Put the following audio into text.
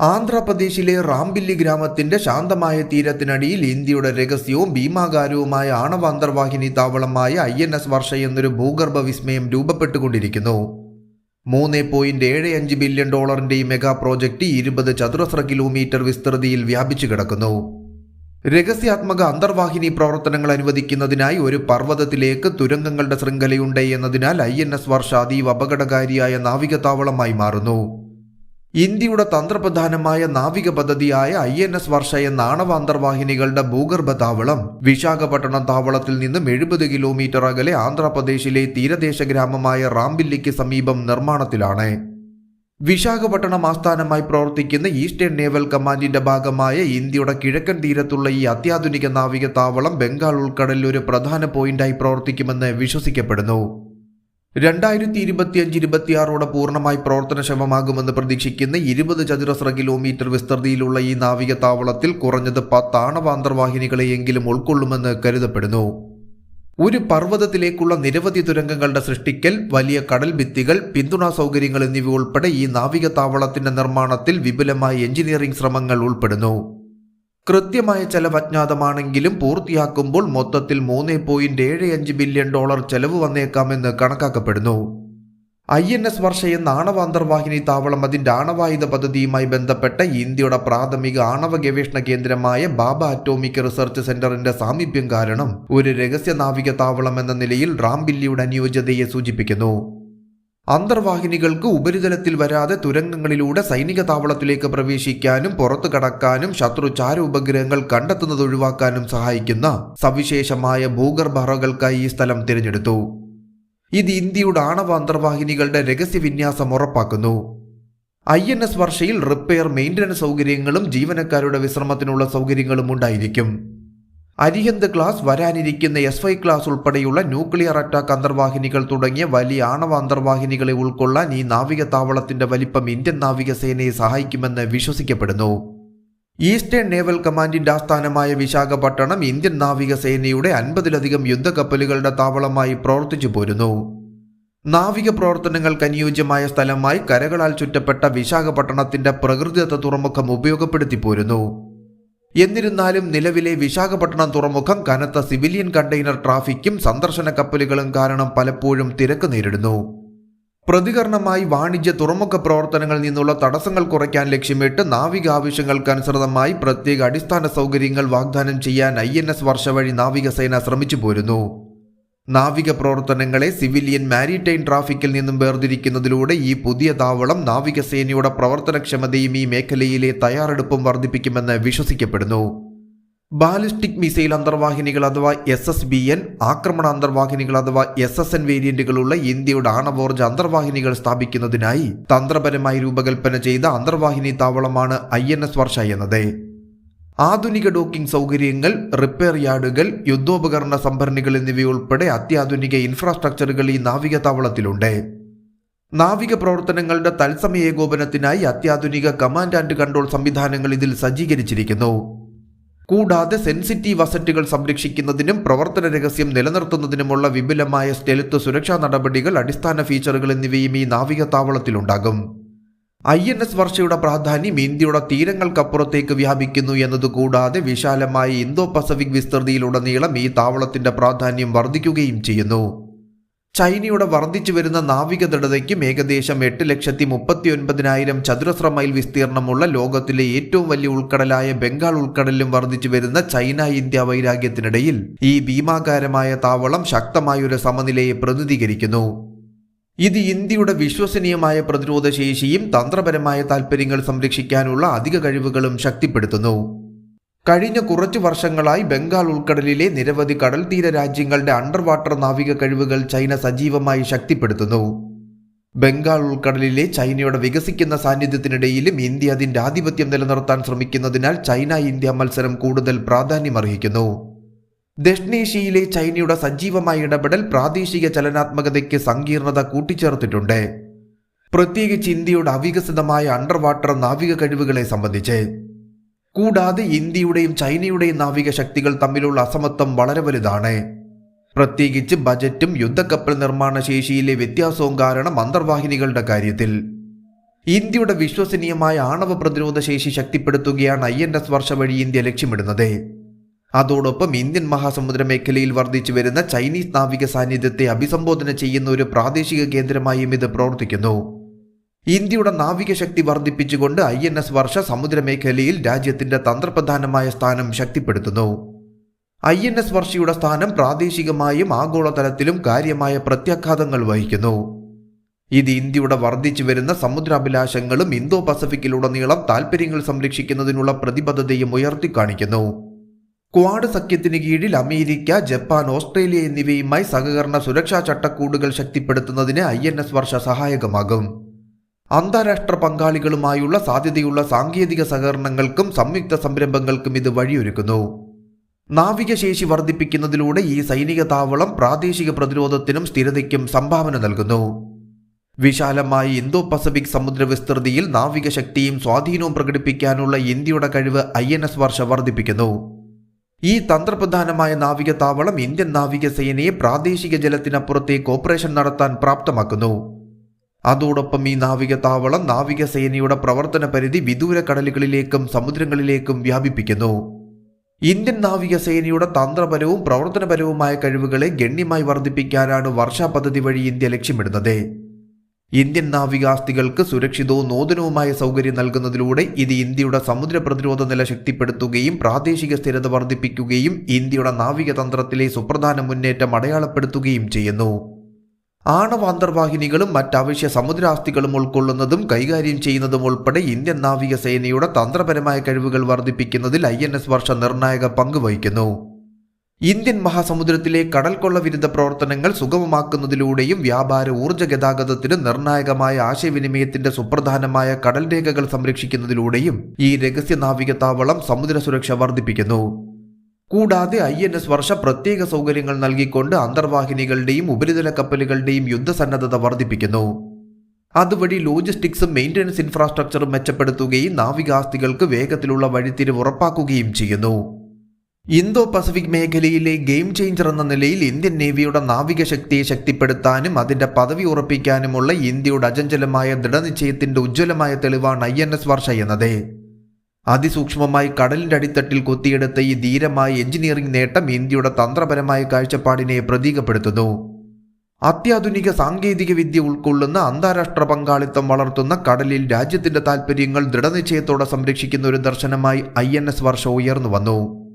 ആന്ധ്രാപ്രദേശിലെ റാംബില്ലി ഗ്രാമത്തിന്റെ ശാന്തമായ തീരത്തിനടിയിൽ ഇന്ത്യയുടെ രഹസ്യവും ഭീമാകാരവുമായ ആണവ അന്തർവാഹിനി താവളമായ ഐ എൻ എസ് വർഷ എന്നൊരു ഭൂഗർഭ വിസ്മയം രൂപപ്പെട്ടുകൊണ്ടിരിക്കുന്നു. മൂന്ന് പോയിന്റ് ഏഴ് അഞ്ച് ബില്യൺ ഡോളറിന്റെ ഈ മെഗാ പ്രോജക്റ്റ് ഇരുപത് ചതുരശ്ര കിലോമീറ്റർ വിസ്തൃതിയിൽ വ്യാപിച്ചു കിടക്കുന്നു. രഹസ്യാത്മക അന്തർവാഹിനി പ്രവർത്തനങ്ങൾ അനുവദിക്കുന്നതിനായി ഒരു പർവതത്തിലേക്ക് തുരങ്കങ്ങളുടെ ശൃംഖലയുണ്ട് എന്നതിനാൽ ഐ എൻ എസ് വർഷ അതീവ അപകടകാരിയായ നാവിക താവളമായി മാറുന്നു. ഇന്ത്യയുടെ തന്ത്രപ്രധാനമായ നാവിക പദ്ധതിയായ ഐ എൻ എസ് വർഷ എന്ന ആണവ അന്തർവാഹിനികളുടെ ഭൂഗർഭ താവളം വിശാഖപട്ടണം താവളത്തിൽ നിന്നും എഴുപത് കിലോമീറ്റർ അകലെ ആന്ധ്രാപ്രദേശിലെ തീരദേശ ഗ്രാമമായ റാംബില്ലിക്ക് സമീപം നിർമ്മാണത്തിലാണ്. വിശാഖപട്ടണം ആസ്ഥാനമായി പ്രവർത്തിക്കുന്ന ഈസ്റ്റേൺ നേവൽ കമാൻഡിന്റെ ഭാഗമായ ഇന്ത്യയുടെ കിഴക്കൻ തീരത്തുള്ള ഈ അത്യാധുനിക നാവിക താവളം ബംഗാൾ ഉൾക്കടലിൽ ഒരു പ്രധാന പോയിന്റായി പ്രവർത്തിക്കുമെന്ന് വിശ്വസിക്കപ്പെടുന്നു. രണ്ടായിരത്തി ഇരുപത്തിയഞ്ച് ഇരുപത്തിയാറോടെ പൂർണമായി പ്രവർത്തനക്ഷമമാകുമെന്ന് പ്രതീക്ഷിക്കുന്ന ഇരുപത് ചതുരശ്ര കിലോമീറ്റർ വിസ്തൃതിയിലുള്ള ഈ നാവിക താവളത്തിൽ കുറഞ്ഞത് പത്ത് ആണവാന്തർവാഹിനികളെയെങ്കിലും ഉൾക്കൊള്ളുമെന്ന് കരുതപ്പെടുന്നു. ഒരു പർവതത്തിലേക്കുള്ള നിരവധി തുരങ്കങ്ങളുടെ സൃഷ്ടിക്കൽ വലിയ കടൽ ഭിത്തികൾ പിന്തുണാ സൗകര്യങ്ങൾ എന്നിവ ഉൾപ്പെടെ ഈ നാവിക താവളത്തിന്റെ നിർമ്മാണത്തിൽ വിപുലമായ എഞ്ചിനീയറിംഗ് ശ്രമങ്ങൾ ഉൾപ്പെടുന്നു. കൃത്യമായ ചെലവ് അജ്ഞാതമാണെങ്കിലും പൂർത്തിയാക്കുമ്പോൾ മൊത്തത്തിൽ മൂന്ന് പോയിന്റ് ഏഴ് അഞ്ച് ബില്യൺ ഡോളർ ചെലവ് വന്നേക്കാമെന്ന് കണക്കാക്കപ്പെടുന്നു. ഐ എൻ എസ് വർഷ എന്ന ആണവ അന്തർവാഹിനി താവളം അതിന്റെ ആണവായുധ പദ്ധതിയുമായി ബന്ധപ്പെട്ട ഇന്ത്യയുടെ പ്രാഥമിക ആണവ ഗവേഷണ കേന്ദ്രമായ ബാബ അറ്റോമിക് റിസർച്ച് സെന്ററിന്റെ സാമീപ്യം കാരണം ഒരു രഹസ്യ നാവിക താവളം എന്ന നിലയിൽ റാംബില്ലിയുടെ അനുയോജ്യതയെ സൂചിപ്പിക്കുന്നു. അന്തർവാഹിനികൾക്ക് ഉപരിതലത്തിൽ വരാതെ തുരങ്കങ്ങളിലൂടെ സൈനിക താവളത്തിലേക്ക് പ്രവേശിക്കാനും പുറത്തു കടക്കാനും ശത്രു ചാര ഉപഗ്രഹങ്ങൾ കണ്ടെത്തുന്നത് ഒഴിവാക്കാനും സഹായിക്കുന്ന സവിശേഷമായ ഭൂഗർഭറകൾക്കായി ഈ സ്ഥലം തിരഞ്ഞെടുത്തു. ഇത് ഇന്ത്യയുടെ ആണവ അന്തർവാഹിനികളുടെ രഹസ്യവിന്യാസം ഉറപ്പാക്കുന്നു. ഐ എൻ എസ് വർഷയിൽ റിപ്പയർ മെയിന്റനൻസ് സൗകര്യങ്ങളും ജീവനക്കാരുടെ വിശ്രമത്തിനുള്ള സൗകര്യങ്ങളും ഉണ്ടായിരിക്കും. അരിഹന്ത് ക്ലാസ് വരാനിരിക്കുന്ന എസ് വൈ ക്ലാസ് ഉൾപ്പെടെയുള്ള ന്യൂക്ലിയർ അറ്റാക്ക് അന്തർവാഹിനികൾ തുടങ്ങിയ വലിയ ആണവ അന്തർവാഹിനികളെ ഉൾക്കൊള്ളാൻ ഈ നാവിക താവളത്തിന്റെ വലിപ്പം ഇന്ത്യൻ നാവികസേനയെ സഹായിക്കുമെന്ന് വിശ്വസിക്കപ്പെടുന്നു. ഈസ്റ്റേൺ നേവൽ കമാൻഡിന്റെ ആസ്ഥാനമായ വിശാഖപട്ടണം ഇന്ത്യൻ നാവികസേനയുടെ അൻപതിലധികം യുദ്ധക്കപ്പലുകളുടെ താവളമായി പ്രവർത്തിച്ചു പോരുന്നു. നാവിക പ്രവർത്തനങ്ങൾക്ക് അനുയോജ്യമായ സ്ഥലമായി കരകളാൽ ചുറ്റപ്പെട്ട വിശാഖപട്ടണത്തിന്റെ പ്രകൃതിദത്ത തുറമുഖം ഉപയോഗപ്പെടുത്തി പോരുന്നു. എന്നിരുന്നാലും നിലവിലെ വിശാഖപട്ടണം തുറമുഖം കനത്ത സിവിലിയൻ കണ്ടെയ്നർ ട്രാഫിക്കും സന്ദർശന കപ്പലുകളും കാരണം പലപ്പോഴും തിരക്ക് നേരിടുന്നു. പ്രതികരണമായി വാണിജ്യ തുറമുഖ പ്രവർത്തനങ്ങളിൽ നിന്നുള്ള തടസ്സങ്ങൾ കുറയ്ക്കാൻ ലക്ഷ്യമിട്ട് നാവിക ആവശ്യങ്ങൾക്കനുസൃതമായി പ്രത്യേക അടിസ്ഥാന സൗകര്യങ്ങൾ വാഗ്ദാനം ചെയ്യാൻ ഐ എൻ എസ് വർഷ വഴി നാവികസേന ശ്രമിച്ചു പോരുന്നു നാവിക പ്രവർത്തനങ്ങളെ സിവിലിയൻ മാരിടൈം ട്രാഫിക്കിൽ നിന്നും വേർതിരിക്കുന്നതിലൂടെ ഈ പുതിയ താവളം നാവികസേനയുടെ പ്രവർത്തനക്ഷമതയും ഈ മേഖലയിലെ തയ്യാറെടുപ്പും വർദ്ധിപ്പിക്കുമെന്ന് വിശ്വസിക്കപ്പെടുന്നു. ബാലിസ്റ്റിക് മിസൈൽ അന്തർവാഹിനികൾ അഥവാ എസ് എസ് ബി എൻ ആക്രമണ അന്തർവാഹിനികൾ അഥവാ എസ് എസ് എൻ വേരിയന്റുകളുള്ള ഇന്ത്യയുടെ ആണവോർജ അന്തർവാഹിനികൾ സ്ഥാപിക്കുന്നതിനായി തന്ത്രപരമായി രൂപകൽപ്പന ചെയ്ത അന്തർവാഹിനി താവളമാണ് ഐ എൻ എസ് വർഷ എന്നത്. ആധുനിക ഡോക്കിംഗ് സൗകര്യങ്ങൾ റിപ്പയർ യാർഡുകൾ യുദ്ധോപകരണ സംഭരണികൾ എന്നിവയുൾപ്പെടെ അത്യാധുനിക ഇൻഫ്രാസ്ട്രക്ചറുകൾ ഈ നാവിക താവളത്തിലുണ്ട് നാവിക പ്രവർത്തനങ്ങളുടെ തത്സമയ ഏകോപനത്തിനായി അത്യാധുനിക കമാൻഡ് ആൻഡ് കൺട്രോൾ സംവിധാനങ്ങൾ ഇതിൽ സജ്ജീകരിച്ചിരിക്കുന്നു. കൂടാതെ സെൻസിറ്റീവ് അസറ്റുകൾ സംരക്ഷിക്കുന്നതിനും പ്രവർത്തന രഹസ്യം നിലനിർത്തുന്നതിനുമുള്ള വിപുലമായ സ്റ്റെലുത്ത് സുരക്ഷാ നടപടികൾ അടിസ്ഥാന ഫീച്ചറുകൾ എന്നിവയും ഈ നാവിക താവളത്തിലുണ്ടാകും ഐ എൻ എസ് വർഷയുടെ പ്രാധാന്യം ഇന്ത്യയുടെ തീരങ്ങൾക്കപ്പുറത്തേക്ക് വ്യാപിക്കുന്നു എന്നതുകൂടാതെ വിശാലമായ ഇന്തോ പസഫിക് വിസ്തൃതിയിലുടനീളം ഈ താവളത്തിന്റെ പ്രാധാന്യം വർദ്ധിക്കുകയും ചെയ്യുന്നു. ചൈനയുടെ വർദ്ധിച്ചു വരുന്ന നാവിക ദൃഢതയ്ക്കും ഏകദേശം എട്ട് ലക്ഷത്തി മുപ്പത്തി ഒൻപതിനായിരം ചതുരശ്ര മൈൽ വിസ്തീർണമുള്ള ലോകത്തിലെ ഏറ്റവും വലിയ ഉൾക്കടലായ ബംഗാൾ ഉൾക്കടലിലും വർദ്ധിച്ചു വരുന്ന ചൈന ഇന്ത്യ വൈരാഗ്യത്തിനിടയിൽ ഈ ഭീമാകാരമായ താവളം ശക്തമായൊരു സമനിലയെ പ്രതിനിധീകരിക്കുന്നു. ഇത് ഇന്ത്യയുടെ വിശ്വസനീയമായ പ്രതിരോധ ശേഷിയും തന്ത്രപരമായ താൽപ്പര്യങ്ങൾ സംരക്ഷിക്കാനുള്ള അധിക കഴിവുകളും ശക്തിപ്പെടുത്തുന്നു. കഴിഞ്ഞ കുറച്ചു വർഷങ്ങളായി ബംഗാൾ ഉൾക്കടലിലെ നിരവധി കടൽ തീര രാജ്യങ്ങളുടെ അണ്ടർ വാട്ടർ നാവിക കഴിവുകൾ ചൈന സജീവമായി ശക്തിപ്പെടുത്തുന്നു. ബംഗാൾ ഉൾക്കടലിലെ ചൈനയുടെ വികസിക്കുന്ന സാന്നിധ്യത്തിനിടയിലും ഇന്ത്യ അതിന്റെ ആധിപത്യം നിലനിർത്താൻ ശ്രമിക്കുന്നതിനാൽ ചൈന ഇന്ത്യ മത്സരം കൂടുതൽ പ്രാധാന്യമർഹിക്കുന്നു. ദക്ഷിണേഷ്യയിലെ ചൈനയുടെ സജീവമായ ഇടപെടൽ പ്രാദേശിക ചലനാത്മകതയ്ക്ക് സങ്കീർണത കൂട്ടിച്ചേർത്തിട്ടുണ്ട്. പ്രത്യേകിച്ച് ഇന്ത്യയുടെ അവികസിതമായ അണ്ടർ വാട്ടർ നാവിക കഴിവുകളെ സംബന്ധിച്ച്. കൂടാതെ ഇന്ത്യയുടെയും ചൈനയുടെയും നാവിക ശക്തികൾ തമ്മിലുള്ള അസമത്വം വളരെ വലുതാണ്. പ്രത്യേകിച്ച് ബജറ്റും യുദ്ധക്കപ്പൽ നിർമ്മാണ ശേഷിയിലെ വ്യത്യാസവും കാരണം അന്തർവാഹിനികളുടെ കാര്യത്തിൽ. ഇന്ത്യയുടെ വിശ്വസനീയമായ ആണവ പ്രതിരോധ ശേഷി ശക്തിപ്പെടുത്തുകയാണ് ഐ എൻ എസ് വർഷ വഴി ഇന്ത്യ ലക്ഷ്യമിടുന്നത്. അതോടൊപ്പം ഇന്ത്യൻ മഹാസമുദ്ര മേഖലയിൽ വർദ്ധിച്ചു വരുന്ന ചൈനീസ് നാവിക സാന്നിധ്യത്തെ അഭിസംബോധന ചെയ്യുന്ന ഒരു പ്രാദേശിക കേന്ദ്രമായും ഇത് പ്രവർത്തിക്കുന്നു. ഇന്ത്യയുടെ നാവിക ശക്തി വർദ്ധിപ്പിച്ചുകൊണ്ട് ഐ എൻ എസ് വർഷ സമുദ്രമേഖലയിൽ രാജ്യത്തിന്റെ തന്ത്രപ്രധാനമായ സ്ഥാനം ശക്തിപ്പെടുത്തുന്നു. ഐ എൻ എസ് വർഷയുടെ സ്ഥാനം പ്രാദേശികമായും ആഗോളതലത്തിലും കാര്യമായ പ്രത്യാഘാതങ്ങൾ വഹിക്കുന്നു. ഇത് ഇന്ത്യയുടെ വർദ്ധിച്ചു വരുന്ന സമുദ്രാഭിലാഷങ്ങളും ഇന്തോ പസഫിക്കിലുടനീളം താൽപ്പര്യങ്ങൾ സംരക്ഷിക്കുന്നതിനുള്ള പ്രതിബദ്ധതയും ഉയർത്തിക്കാണിക്കുന്നു. ക്വാഡ് സഖ്യത്തിന് കീഴിൽ അമേരിക്ക ജപ്പാൻ ഓസ്ട്രേലിയ എന്നിവയുമായി സഹകരണ സുരക്ഷാ ചട്ടക്കൂടുകൾ ശക്തിപ്പെടുത്തുന്നതിന് ഐ എൻ എസ് വർഷ സഹായകമാകും. അന്താരാഷ്ട്ര പങ്കാളികളുമായുള്ള സാധ്യതയുള്ള സാങ്കേതിക സഹകരണങ്ങൾക്കും സംയുക്ത സംരംഭങ്ങൾക്കും ഇത് വഴിയൊരുക്കുന്നു. നാവികശേഷി വർദ്ധിപ്പിക്കുന്നതിലൂടെ ഈ സൈനിക താവളം പ്രാദേശിക പ്രതിരോധത്തിനും സ്ഥിരതയ്ക്കും സംഭാവന നൽകുന്നു. വിശാലമായ ഇന്തോ പസഫിക് സമുദ്ര വിസ്തൃതിയിൽ നാവിക ശക്തിയും സ്വാധീനവും പ്രകടിപ്പിക്കാനുള്ള ഇന്ത്യയുടെ കഴിവ് ഐ എൻ എസ് വർഷ വർദ്ധിപ്പിക്കുന്നു. ഈ തന്ത്രപ്രധാനമായ നാവിക താവളം ഇന്ത്യൻ നാവികസേനയെ പ്രാദേശിക ജലത്തിനപ്പുറത്തേക്ക് ഓപ്പറേഷൻ നടത്താൻ പ്രാപ്തമാക്കുന്നു. അതോടൊപ്പം ഈ നാവിക താവളം നാവികസേനയുടെ പ്രവർത്തന പരിധി വിദൂര കടലുകളിലേക്കും സമുദ്രങ്ങളിലേക്കും വ്യാപിപ്പിക്കുന്നു. ഇന്ത്യൻ നാവികസേനയുടെ തന്ത്രപരവും പ്രവർത്തനപരവുമായ കഴിവുകളെ ഗണ്യമായി വർദ്ധിപ്പിക്കാനാണ് വർഷാ പദ്ധതി വഴി ഇന്ത്യ ലക്ഷ്യമിടുന്നത്. ഇന്ത്യൻ നാവികാസ്തികൾക്ക് സുരക്ഷിതവും നൂതനവുമായ സൗകര്യം നൽകുന്നതിലൂടെ ഇത് ഇന്ത്യയുടെ സമുദ്ര പ്രതിരോധ നില ശക്തിപ്പെടുത്തുകയും പ്രാദേശിക സ്ഥിരത വർദ്ധിപ്പിക്കുകയും ഇന്ത്യയുടെ നാവിക തന്ത്രത്തിലെ സുപ്രധാന മുന്നേറ്റം അടയാളപ്പെടുത്തുകയും ചെയ്യുന്നു. ആണവ അന്തർവാഹിനികളും മറ്റാവശ്യ സമുദ്രാസ്തികളും ഉൾക്കൊള്ളുന്നതും കൈകാര്യം ചെയ്യുന്നതും ഉൾപ്പെടെ ഇന്ത്യൻ നാവികസേനയുടെ തന്ത്രപരമായ കഴിവുകൾ വർദ്ധിപ്പിക്കുന്നതിൽ ഐ എൻ എസ് വർഷ നിർണായക പങ്ക് വഹിക്കുന്നു. ഇന്ത്യൻ മഹാസമുദ്രത്തിലെ കടൽ കൊള്ള വിരുദ്ധ പ്രവർത്തനങ്ങൾ സുഗമമാക്കുന്നതിലൂടെയും വ്യാപാര ഊർജ ഗതാഗതത്തിന് നിർണായകമായ ആശയവിനിമയത്തിന്റെ സുപ്രധാനമായ കടൽ രേഖകൾ സംരക്ഷിക്കുന്നതിലൂടെയും ഈ രഹസ്യ നാവിക താവളം സമുദ്ര സുരക്ഷ വർദ്ധിപ്പിക്കുന്നു. കൂടാതെ ഐ എൻ എസ് വർഷ പ്രത്യേക സൗകര്യങ്ങൾ നൽകിക്കൊണ്ട് അന്തർവാഹിനികളുടെയും ഉപരിതല കപ്പലുകളുടെയും യുദ്ധസന്നദ്ധത വർദ്ധിപ്പിക്കുന്നു. അതുവഴി ലോജിസ്റ്റിക്സും മെയിന്റനൻസ് ഇൻഫ്രാസ്ട്രക്ചറും മെച്ചപ്പെടുത്തുകയും നാവികാസ്തികൾക്ക് വേഗത്തിലുള്ള വഴിത്തിരിവ് ഉറപ്പാക്കുകയും ചെയ്യുന്നു. ഇന്തോ പസഫിക് മേഖലയിലെ ഗെയിം ചേഞ്ചർ എന്ന നിലയിൽ ഇന്ത്യൻ നേവിയുടെ നാവിക ശക്തിയെ ശക്തിപ്പെടുത്താനും അതിന്റെ പദവി ഉറപ്പിക്കാനുമുള്ള ഇന്ത്യയുടെ അജഞ്ചലമായ ദൃഢനിശ്ചയത്തിന്റെ ഉജ്ജ്വലമായ തെളിവാണ് ഐ എൻ എസ് വർഷ എന്നത്. അതിസൂക്ഷ്മമായി കടലിന്റെ അടിത്തട്ടിൽ കൊത്തിയെടുത്ത ഈ ധീരമായ എഞ്ചിനീയറിംഗ് നേട്ടം ഇന്ത്യയുടെ തന്ത്രപരമായ കാഴ്ചപ്പാടിനെ പ്രതീകപ്പെടുത്തുന്നു. അത്യാധുനിക സാങ്കേതിക വിദ്യ ഉൾക്കൊള്ളുന്ന അന്താരാഷ്ട്ര പങ്കാളിത്തം വളർത്തുന്ന കടലിൽ രാജ്യത്തിന്റെ താൽപര്യങ്ങൾ ദൃഢനിശ്ചയത്തോടെ സംരക്ഷിക്കുന്ന ഒരു ദർശനമായി ഐ വർഷ ഉയർന്നു വന്നു.